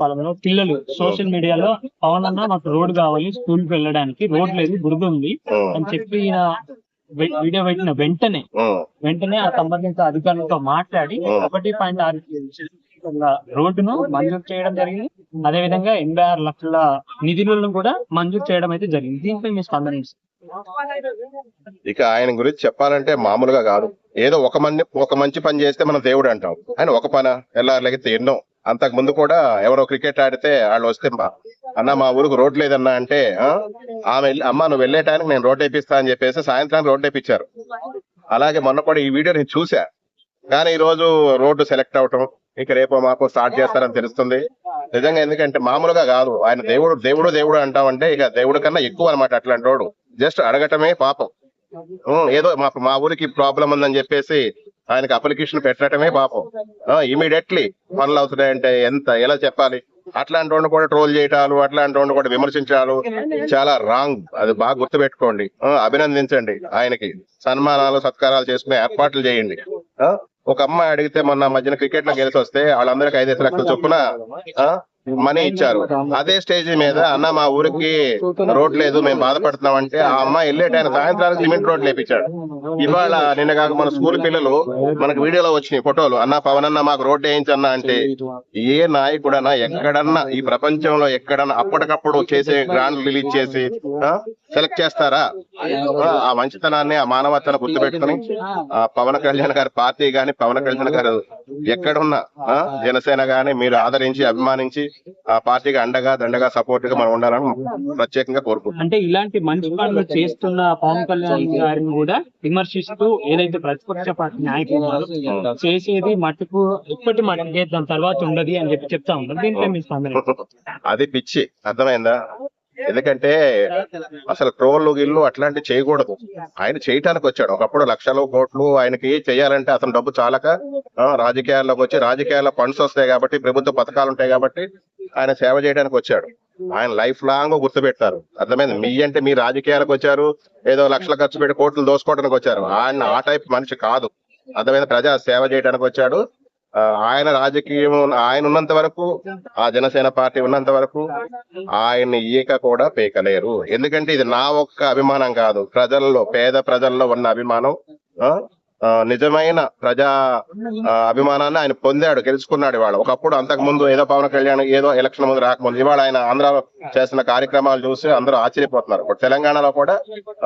పాలనలో. పిల్లలు సోషల్ మీడియాలో పవన్ అన్న మాకు రోడ్ కావాలి స్కూల్కి వెళ్ళడానికి. రోడ్ లేదు బురద ఉంది అని చెప్పి ఈయన వీడియో పెట్టిన వెంటనే వెంటనే ఆ సంబంధిత అధికారులతో మాట్లాడి. ఒకటి పాయింట్ ఆరు రోడ్డును మంజూరు చేయడం జరిగింది. అదే విధంగా ఎనభై ఆరు లక్షల నిధులను కూడా మంజూరు చేయడం అయితే జరిగింది. దీనిపై మీ స్పందన? ఇక ఆయన గురించి చెప్పాలంటే మామూలుగా కాదు. ఏదో ఒక మంది ఒక మంచి పని చేస్తే మనం దేవుడు అంటాం. ఆయన ఒక పన? ఎల్లారులకి ఎన్నో అంతకు ముందు కూడా ఎవరో క్రికెట్ ఆడితే వాళ్ళు వస్తే అన్న మా ఊరికి రోడ్ లేదన్నా అంటే ఆమె వెళ్ళి, అమ్మ నువ్వు వెళ్ళే టైంకి నేను రోడ్ వేపిస్తా అని చెప్పేసి సాయంత్రానికి రోడ్ వేపించారు అలాగే మొన్న కూడా ఈ వీడియో నేను చూసా కానీ ఈ రోజు రోడ్డు సెలెక్ట్ అవటం ఇక రేపు మాకు స్టార్ట్ చేస్తారని తెలుస్తుంది. నిజంగా ఎందుకంటే మామూలుగా కాదు. ఆయన దేవుడు దేవుడు దేవుడు అంటామంటే ఇక దేవుడు కన్నా ఎక్కువ అనమాట అట్లాంటి రోడ్డు. జస్ట్ అడగటమే పాపం. ఏదో మాకు మా ఊరికి ప్రాబ్లం ఉందని చెప్పేసి ఆయనకి అప్లికేషన్ పెట్టడమే పాపం. ఇమీడియట్లీ పనులు అవుతున్నాయంటే ఎంత ఎలా చెప్పాలి? అట్లాంటి వాడిని కూడా ట్రోల్ చేయటాలు అట్లాంటి వాడిని కూడా విమర్శించాలు. చాలా రాంగ్ అది బాగా గుర్తుపెట్టుకోండి. అభినందించండి ఆయనకి. సన్మానాలు సత్కారాలు చేసుకునే ఏర్పాట్లు చేయండి. ఒక అమ్మాయి అడిగితే మొన్న మధ్యన క్రికెట్లో గెలిచి వస్తే వాళ్ళందరికి ఐదేసి లక్షల చొప్పున మనీ ఇచ్చారు. అదే స్టేజ్ మీద అన్న మా ఊరికి రోడ్ లేదు మేము బాధపడుతున్నాం అంటే ఆ అమ్మాయి వెళ్ళేట సాయంత్రానికి సిమెంట్ రోడ్ లేపించాడు. ఇవాళ నిన్న కాక మన స్కూల్ పిల్లలు మనకు వీడియోలో వచ్చినాయి ఫోటోలు. అన్న పవన్ అన్న మాకు రోడ్ వేయించన్నా అంటే ఏ నాయకుడన్నా ఎక్కడన్నా ఈ ప్రపంచంలో ఎక్కడన్నా అప్పటికప్పుడు చేసే గ్రాండ్ రిలీజ్ చేసి సెలెక్ట్ చేస్తారా? ఆ, మంచితనాన్ని ఆ మానవతను గుర్తుపెట్టుకుని ఆ పవన్ కళ్యాణ్ గారి పార్టీ గాని పవన్ కళ్యాణ్ గారు ఎక్కడున్నా జనసేన గాని మీరు ఆదరించి అభిమానించి ఆ పార్టీకి అండగా దండగా సపోర్ట్గా మనం ఉండాలని ప్రత్యేకంగా కోరుకుంటున్నాం. అంటే ఇలాంటి మంచి పనులు చేస్తున్న పవన్ కళ్యాణ్ గారిని కూడా విమర్శిస్తూ ఏదైతే ప్రతిపక్ష పార్టీ నాయకులు చేసేది మట్టుకు ఇప్పటి మటుకే దాని తర్వాత ఉండదు అని చెప్పి చెప్తా ఉంటారు దీనిపై మీ స్పందన ఏంటి? అది పిచ్చి. అర్థమైందా? ఎందుకంటే అసలు ట్రోళ్ళు గిల్లు అట్లాంటి చేయకూడదు. ఆయన చేయటానికి వచ్చాడు. ఒకప్పుడు లక్షలు కోట్లు ఆయనకి చేయాలంటే అతను డబ్బు చాలక రాజకీయాల్లోకి వచ్చి రాజకీయాల్లో ఫండ్స్ వస్తాయి కాబట్టి ప్రభుత్వ పథకాలు ఉంటాయి కాబట్టి ఆయన సేవ చేయడానికి వచ్చాడు. ఆయన లైఫ్ లాంగ్ గుర్తుపెట్టారు. అర్థమైంది? మీ అంటే మీ రాజకీయాలకు వచ్చారు ఏదో లక్షల ఖర్చు పెట్టి కోట్లు దోసుకోవడానికి వచ్చారు. ఆయన ఆ టైప్ మనిషి కాదు. అర్థమైంది? ప్రజా సేవ చేయడానికి వచ్చాడు. ఆయన రాజకీయం ఆయన ఉన్నంత వరకు ఆ జనసేన పార్టీ ఉన్నంత వరకు ఆయన్ని ఈక కూడా పీకలేరు. ఎందుకంటే ఇది నా ఒక్క అభిమానం కాదు. ప్రజల్లో పేద ప్రజల్లో ఉన్న అభిమానం ఆ, నిజమైన ప్రజా అభిమానాన్ని ఆయన పొందాడు గెలుచుకున్నాడు ఇవాళ. ఒకప్పుడు అంతకు ముందు ఏదో పవన్ కళ్యాణ్ ఏదో ఎలక్షన్ ముందు రాకముందు ఇవాళ ఆయన ఆంధ్ర చేస్తున్న కార్యక్రమాలు చూసి అందరూ ఆశ్చర్యపోతున్నారు. ఇప్పుడు తెలంగాణలో కూడా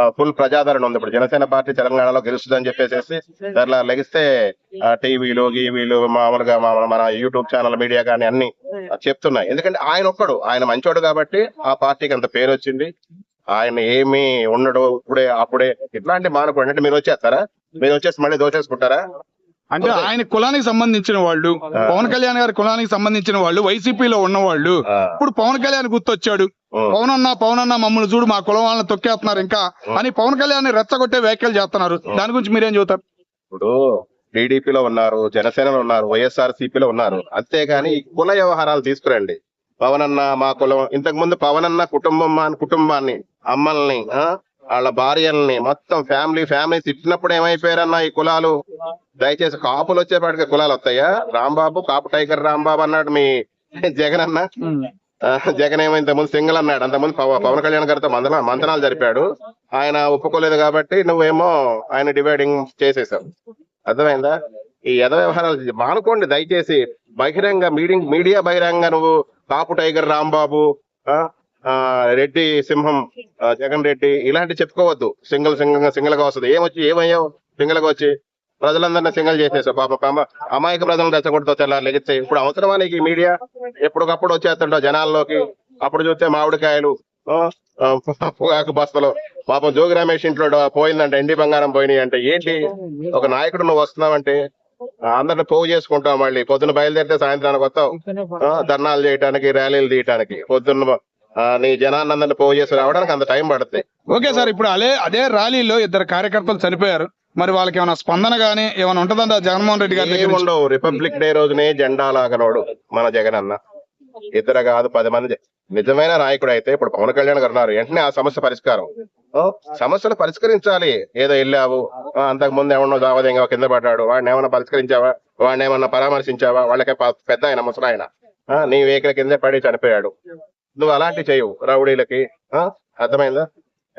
ఫుల్ ప్రజాదరణ ఉంది. ఇప్పుడు జనసేన పార్టీ తెలంగాణలో గెలుస్తుందని చెప్పేసి దాంట్లో లెగిస్తే టీవీలు గీవీలు మామూలుగా మా- మన యూట్యూబ్ ఛానల్ మీడియా కానీ అన్ని చెప్తున్నాయి. ఎందుకంటే ఆయన ఒక్కడు ఆయన మంచోడు కాబట్టి ఆ పార్టీకి అంత పేరు వచ్చింది ఆయన ఏమి ఉండడు ఇప్పుడే అప్పుడే. ఇట్లాంటి మానకుండా అంటే మీరు వచ్చేస్తారా? మీరు వచ్చేసి మళ్ళీ దోచేసుకుంటారా? అంటే ఆయన కులానికి సంబంధించిన వాళ్ళు పవన్ కళ్యాణ్ గారి కులానికి సంబంధించిన వాళ్ళు వైసీపీలో ఉన్న వాళ్ళు ఆ, ఇప్పుడు పవన్ కళ్యాణ్ గుర్తొచ్చాడు. పవన్ అన్న పవన్ అన్న మమ్మల్ని చూడు మా కులం వాళ్ళని తొక్కేస్తున్నారు ఇంకా అని పవన్ కళ్యాణ్ రెచ్చగొట్టే వ్యాఖ్యలు చేస్తున్నారు. దాని గురించి మీరేం చెబుతారు? ఇప్పుడు టీడీపీలో ఉన్నారు జనసేనలో ఉన్నారు వైఎస్ఆర్ సిపిలో ఉన్నారు. అంతేగాని కుల వ్యవహారాలు తీసుకురండి. పవన్ అన్న మా కులం ఇంతకు ముందు పవన్ అన్న కుటుంబం కుటుంబాన్ని అమ్మల్ని వాళ్ళ భార్యల్ని మొత్తం ఫ్యామిలీ ఫ్యామిలీ తిట్టినప్పుడు ఏమైపోయారన్న ఈ కులాలు? దయచేసి కాపులు వచ్చేపాటికి కులాలు వస్తాయా? రాంబాబు కాపు టైగర్ రాంబాబు అన్నాడు మీ జగన్ అన్న. జగన్ ఏమో ఇంతకుముందు సింగిల్ అన్నాడు. అంతకుముందు పవ- పవన్ కళ్యాణ్ గారితో మందన మంతనాలు జరిపాడు. ఆయన ఒప్పుకోలేదు కాబట్టి నువ్వేమో ఆయన డివైడింగ్ చేసేసావు. అర్థమైందా? ఈ యథ వ్యవహారాలు మానుకోండి దయచేసి. బహిరంగ మీటింగ్ మీడియా బహిరంగ నువ్వు కాపు టైగర్ రాంబాబు రెడ్డి సింహం జగన్ రెడ్డి ఇలాంటి చెప్పుకోవద్దు. సింగిల్ సింగల్ సింగిల్గా వస్తుంది ఏమొచ్చి ఏమయ్యావు? సింగిల్గా వచ్చి ప్రజలందరినీ సింగిల్ చేసేసావు. పాప పాప అమాయక ప్రజలను రెచ్చగొడుతూ తెల్లారు లెగిస్తే. ఇప్పుడు అవసరమా నీకు మీడియా? ఎప్పటికప్పుడు వచ్చేస్తుంటావు జనాల్లోకి. అప్పుడు చూస్తే మామిడికాయలు పొగాకు బస్తలు. పాపం జోగి రమేష్ ఇంట్లో పోయిందంటే ఎండి బంగారం పోయినాయి అంటే. ఏంటి? ఒక నాయకుడు నువ్వు వస్తున్నావంటే అందరిని పోగు చేసుకుంటావు మళ్ళీ. పొద్దున్న బయలుదేరితే సాయంత్రానికి వస్తావు. ధర్నాలు చేయడానికి ర్యాలీలు తీయటానికి. పొద్దున్న నీ జనాన్ని అందరిని పోగు చేసి రావడానికి అంత టైం పడుతుంది. ఓకే సార్ ఇప్పుడు అదే అదే ర్యాలీలో ఇద్దరు కార్యకర్తలు చనిపోయారు. మరి వాళ్ళకి ఏమైనా స్పందన గానీ ఏమైనా ఉంటుందంట జగన్మోహన్ రెడ్డి గారి? ఏముండవు రిపబ్లిక్ డే రోజునే జెండా లాగనోడు మన జగన్ అన్న ఇద్దరు కాదు పది మంది నిజమైన నాయకుడు అయితే ఇప్పుడు పవన్ కళ్యాణ్ గారు ఉన్నారు. వెంటనే ఆ సమస్య పరిష్కారం. సమస్యలు పరిష్కరించాలి. ఏదో వెళ్ళావు అంతకు ముందు ఏమన్నా దావదేంగా కింద పడ్డాడు వాడిని ఏమన్నా పరిష్కరించావా? వాడిని ఏమన్నా పరామర్శించావా? వాళ్ళకి పెద్ద ఆయన ముసలాయన. నీ వెహికల్ కింద పడి చనిపోయాడు. నువ్వు అలాంటి చేయవు. రౌడీలకి ఆ, అర్థమైందా?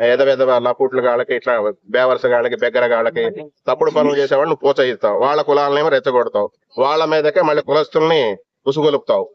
ఏద విధ లపుట్ల గాళ్ళకి ఇట్లా బేవర్స గాళ్ళకి బెగ్గర గాళ్ళకి తప్పుడు పనులు చేసేవాళ్ళు నువ్వు ప్రోత్సహిస్తావు. వాళ్ళ కులాలనేమో రెచ్చగొడతావు. వాళ్ళ మీదకే మళ్ళీ కులస్తుల్ని ఉసుగొలుపుతావు.